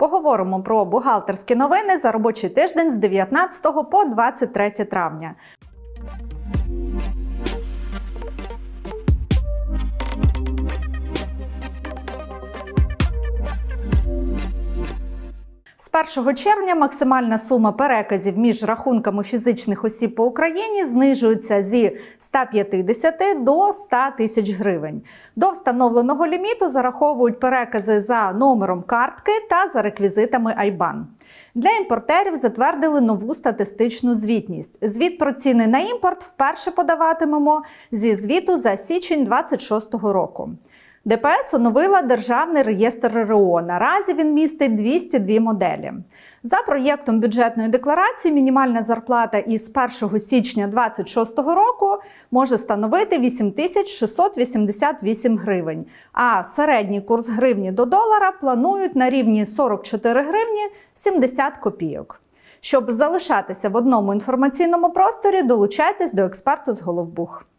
Поговоримо про бухгалтерські новини за робочий тиждень з 19 по 23 травня. З 1 червня максимальна сума переказів між рахунками фізичних осіб по Україні знижується зі 150 до 100 тисяч гривень. До встановленого ліміту зараховують перекази за номером картки та за реквізитами IBAN. Для імпортерів затвердили нову статистичну звітність. Звіт про ціни на імпорт вперше подаватимемо зі звіту за січень 2026 року. ДПС оновила Державний реєстр РРО. Наразі він містить 202 моделі. За проєктом бюджетної декларації мінімальна зарплата із 1 січня 2026 року може становити 8688 гривень, а середній курс гривні до долара планують на рівні 44 гривні 70 копійок. Щоб залишатися в одному інформаційному просторі, долучайтесь до експерту з Головбух.